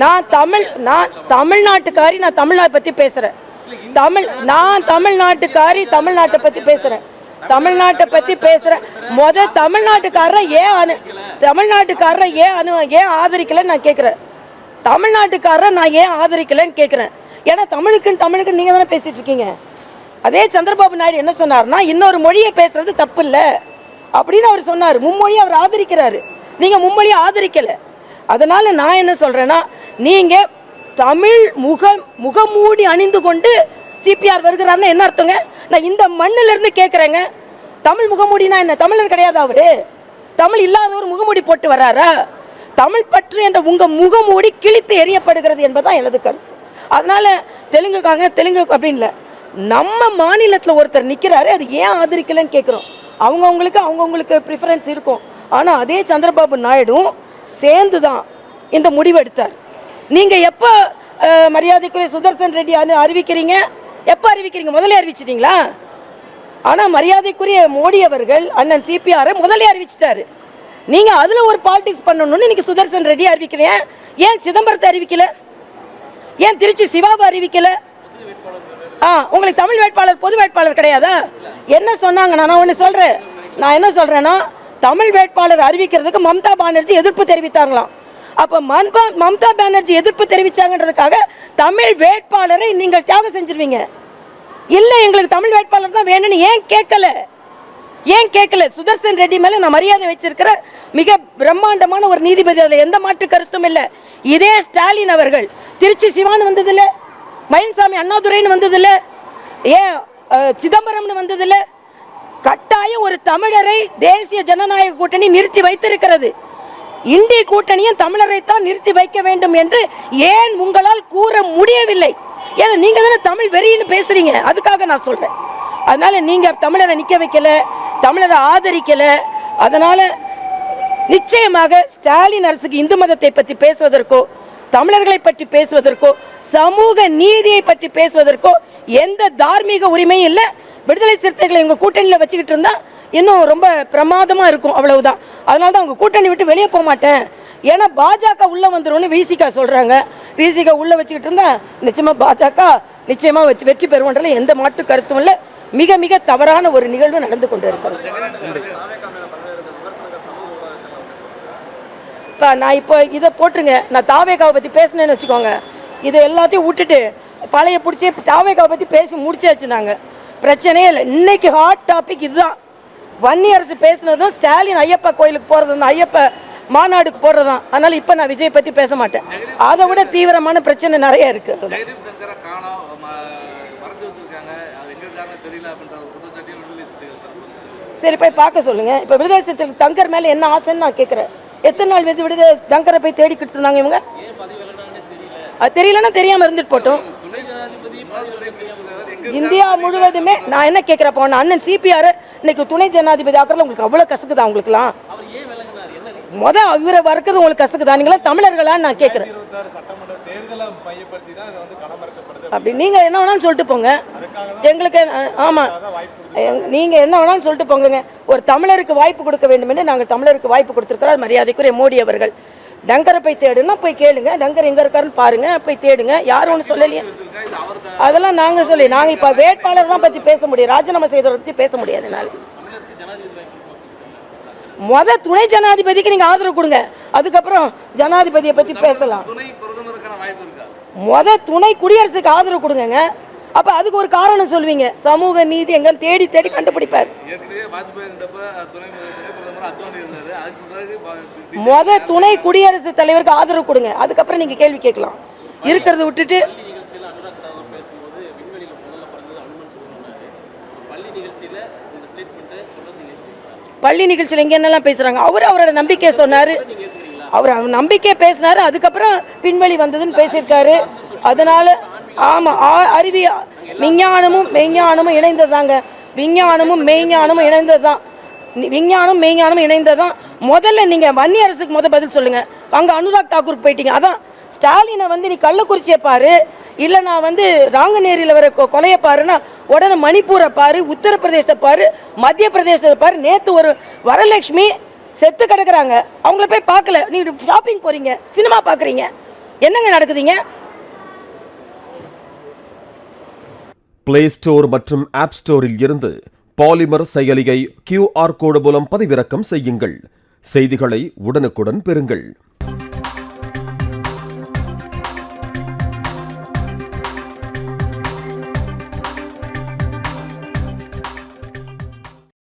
நான் தமிழ் நான் தமிழ்நாட்டுக்காரி நான் தமிழ்நாட்டை பத்தி பேசுறேன். தமிழ் நான் தமிழ்நாட்டுக்காரி தமிழ்நாட்டை பத்தி பேசுறேன். தமிழ்நாட்டை பத்தி பேசுறேன். முத தமிழ்நாட்டுக்காரரை ஏன் அனு தமிழ்நாட்டுக்காரரை ஏன் அனு ஏன் ஆதரிக்கலைன்னு நான் கேட்குறேன் தமிழ்நாட்டுக்காரரை நான் ஏன் ஆதரிக்கலைன்னு கேட்குறேன் ஏன்னா தமிழுக்குன்னு தமிழுக்கு நீங்க தானே பேசிட்டு இருக்கீங்க. அதே சந்திரபாபு நாயுடு என்ன சொன்னார்னா இன்னொரு மொழியை பேசுறது தப்பு இல்லை அப்படின்னு அவர் சொன்னார். மும்மொழியை அவர் ஆதரிக்கிறாரு. நீங்க மும்மொழியை ஆதரிக்கலை. அதனால் நான் என்ன சொல்கிறேன்னா நீங்கள் தமிழ் முக முகமூடி அணிந்து கொண்டு சிபிஆர் வருகிறாருன்னு என்ன அர்த்தங்க? நான் இந்த மண்ணிலிருந்து கேட்குறேங்க தமிழ் முகமூடினா என்ன? தமிழர் கிடையாது அவரு? தமிழ் இல்லாதவர் முகமூடி போட்டு வர்றாரா? தமிழ் பற்று என்ற உங்கள் முகமூடி கிழித்து எறியப்படுகிறது என்பதுதான் எனது கருத்து. அதனால் தெலுங்குக்காக தெலுங்கு அப்படின்னு நம்ம மாநிலத்தில் ஒருத்தர் நிற்கிறாரு அது ஏன் ஆதரிக்கலன்னு கேட்குறோம் அவங்கவுங்களுக்கு அவங்கவுங்களுக்கு ப்ரிஃபரன்ஸ் இருக்கும். ஆனால் அதே சந்திரபாபு நாயுடும் சேர்ந்து தான் இந்த முடிவு எடுத்தார். எப்போ மரியாதைக்குரிய சுதர்சன் ரெட்டி அனு- அறிவிக்கிறீங்க? எப்போ அறிவிக்கிறீங்க? முதலே அறிவிச்சிட்டிங்களா? ஆனால் மரியாதைக்குரிய மோடி அவர்கள் அண்ணன் சிபிஆரை முதலே அறிவிச்சிட்டாரு. நீங்கள் அதில் ஒரு பாலிடிக்ஸ் பண்ணணும்னு இன்னைக்கு சுதர்சன் ரெட்டி அறிவிக்கிறீங்க ஏன் சிதம்பரத்தை அறிவிக்கல? ஏன் திருச்சி சிவாவை அறிவிக்கல? ஆ உங்களுக்கு தமிழ் வேட்பாளர் பொது வேட்பாளர் கிடையாதா? என்ன சொன்னாங்க? நான் ஒன்று சொல்கிறேன் நான் என்ன சொல்கிறேன்னா தமிழ் வேட்பாளர் அறிவிக்கிறதுக்கு மம்தா பானர்ஜி எதிர்ப்பு தெரிவித்தாங்களாம் அப்போ மம்தா மம்தா பானர்ஜி எதிர்ப்பு தெரிவித்தாங்கன்றதுக்காக தமிழ் வேட்பாளரை நீங்கள் தியாகம் செஞ்சிருவீங்க. இல்லை எங்களுக்கு தமிழ் வேட்பாளர் தான் வேணும்னு ஏன் கேட்கல? ஏன் கேட்கல? சுதர்சன் ரெட்டி மேலே நான் மரியாதை வச்சிருக்கிற மிக பிரம்மாண்டமான ஒரு நீதிபதி அதில் எந்த மாற்று கருத்தும் இல்லை. இதே ஸ்டாலின் அவர்கள் திருச்சி சிவான் வந்ததில்லை மயின்சாமி அண்ணாதுரைன்னு வந்ததில்லை ஏன் சிதம்பரம்னு வந்ததில்லை கட்டாயம் ஒரு தமிழரை தேசிய ஜனநாயக கூட்டணி நிறுத்தி வைத்திருக்கிறது. இந்திய கூட்டணியும் தமிழரை தான் நிறுத்தி வைக்க வேண்டும் என்று ஏன் உங்களால் கூற முடியவில்லை? ஏன்னா நீங்க தானே தமிழ் வெறின்னு பேசுறீங்க. அதுக்காக நான் சொல்றேன். அதனால நீங்க தமிழரை நிக்க வைக்கல தமிழரை ஆதரிக்கல அதனால நிச்சயமாக ஸ்டாலின் அரசுக்கு இந்து மதத்தை பற்றி பேசுவதற்கோ தமிழர்களை பற்றி பேசுவதற்கோ சமூக நீதியை பற்றி பேசுவதற்கோ எந்த தார்மீக உரிமையும் இல்லை. விடுதலை சிறுத்தைகளை எங்கள் கூட்டணியில் வச்சுக்கிட்டு இருந்தால் இன்னும் ரொம்ப பிரமாதமாக இருக்கும் அவ்வளவுதான். அதனால தான் அவங்க கூட்டணி விட்டு வெளியே போக மாட்டேன். ஏன்னா பாஜக உள்ளே வந்துரும்னு விசிகா சொல்கிறாங்க விசிகா உள்ளே வச்சுக்கிட்டு இருந்தா நிச்சயமாக பாஜக நிச்சயமாக வச்சு வெற்றி பெறுவோன்றதுல எந்த மாற்று கருத்தும் இல்லை. மிக மிக தவறான ஒரு நிகழ்வு நடந்து கொண்டு இருக்கிறது இப்போ நான் இப்போ இதை போட்டுருங்க. நான் தாவேகாவை பற்றி பேசினேன்னு வச்சுக்கோங்க. இதை எல்லாத்தையும் விட்டுட்டு பழைய பிடிச்சி தாவேகாவை பற்றி பேசி முடிச்சாச்சு நாங்கள் பிரச்சனையே இல்லை. இன்னைக்கு ஹாட் டாபிக் இதுதான். வன்னி அரசு பேசுனதும் ஸ்டாலின் ஐயப்பா கோயிலுக்கு போகிறது தான் ஐயப்ப மாநாடுக்கு போடுறது தான் அதனால இப்போ நான் விஜய் பற்றி பேச மாட்டேன். அதை விட தீவிரமான பிரச்சனை நிறைய இருக்கு. ஜெயதீப் தங்கரை காணோம் ம- மறைச்சு வச்சிருக்காங்க. அது எங்க இருக்காங்கன்னு தெரியல அப்படின்ற ஒரு குற்றச்சாட்டையும் விடுதலை சிறுத்தைகள் சரி போய் பார்க்க சொல்லுங்க. இப்போ விடுதலை சிறுத்தைகள் தங்கர் மேலே என்ன ஆசைன்னு நான் கேட்குறேன் எத்தனை நாள் விது விடுது தங்கரை போய் தேடிக்கிட்டு இருந்தாங்க இவங்க? அது தெரியலன்னா தெரியாம இருந்துட்டு போட்டோம். இந்தியா முழுவதுமே நான் என்ன கேட்கிறப்போ அண்ணன் சிபிஆர் இன்னைக்கு துணை ஜனாதிபதி ஆக்கிறதுல உங்களுக்கு அவ்வளவு கசக்குதா உங்களுக்குலாம் அவர் ஏன் விளங்கினார் என்ன reason? முத இவரை வறுக்கிறது உங்களுக்கு கசக்குதா நீங்களா தமிழர்களான்னு நான் கேட்கிறேன் அப்படி நீங்க என்ன வேணாலும் சொல்லிட்டு போங்க. எங்களுக்கு அஹ், ஆமா. எங்க- நீங்க என்ன வேணாலும் சொல்லிட்டு போங்க ஒரு தமிழருக்கு வாய்ப்பு கொடுக்க வேண்டும் என்று நாங்கள் தமிழருக்கு வாய்ப்பு கொடுத்திருக்கிறார் மரியாதைக்குரிய மோடி அவர்கள். டங்கரை போய் தேடுனா போய் கேளுங்க. டங்கர் எங்க இருக்காருன்னு பாருங்க. போய் தேடுங்க. யாரும் ஒன்றும் சொல்லலையே. அதெல்லாம் நாங்க சொல்லி நாங்க இப்ப வேட்பாளர் தான் பத்தி பேச முடியும். ராஜினாமா செய்தவரை பத்தி பேச முடியாது என்னால தமிழருக்கு ஜனாதிபதி வாய்ப்பு கொடுக்கணும் சொன்னார். முத துணை ஜனாதிபதிக்கு நீங்க ஆதரவு கொடுங்க. அதுக்கப்புறம் ஜனாதிபதியை பத்தி பேசலாம். முத துணை குடியரசுக்கு ஆதரவு கொடுங்கங்க. அப்ப அதுக்கு ஒரு காரணம் சொல்லுவீங்க சமூக நீதி எங்கன்னு தேடி தேடி கண்டுபிடிப்பார். முத துணை குடியரசுத் தலைவருக்கு ஆதரவு கொடுங்க. அதுக்கப்புறம் நீங்க கேள்வி கேட்கலாம். இருக்கிறத விட்டுட்டு பள்ளி நிகழ்ச்சியில் இந்த ஸ்டேட்மெண்ட்டை? பள்ளி நிகழ்ச்சியில் இங்கே என்னெல்லாம் பேசுகிறாங்க அவர் அவரோட நம்பிக்கையை சொன்னார். அவர் அவர் நம்பிக்கையை பேசினார். அதுக்கப்புறம் பின்வழி வந்ததுன்னு பேசியிருக்காரு. அதனால் ஆமாம் ஆ- அறிவி விஞ்ஞானமும் மெய்ஞானமும் இணைந்ததாங்க விஞ்ஞானமும் மெய்ஞானமும் இணைந்ததுதான். தான் விஞ்ஞானம் மெய்ஞானம் இணைந்ததுதான். முதல்ல நீங்கள் வன்னி அரசுக்கு பதில் சொல்லுங்கள் அங்கே அனுராக் தாக்கூருக்கு போயிட்டீங்க. அதான் ஸ்டாலினை வந்து நீ கள்ளக்குறிச்சியை பாரு இல்லை நான் வந்து ராங்கநேரியில் வர கொலையை பாருன்னா உடனே மணிப்பூரை பாரு உத்தரப்பிரதேசத்தை பாரு மத்திய பிரதேசத்தை பாரு. நேற்று ஒரு வரலட்சுமி செத்து கிடக்குறாங்க. அவங்கள போய் பார்க்கல. நீ ஷாப்பிங் போகிறீங்க சினிமா பார்க்குறீங்க. என்னங்க நடக்குதுங்க? பிளே ஸ்டோர் மற்றும் ஆப் ஸ்டோரில் இருந்து பாலிமர் செயலியை கியூஆர் கோடு மூலம் பதிவிறக்கம் செய்யுங்கள். செய்திகளை உடனுக்குடன் பெறுங்கள்.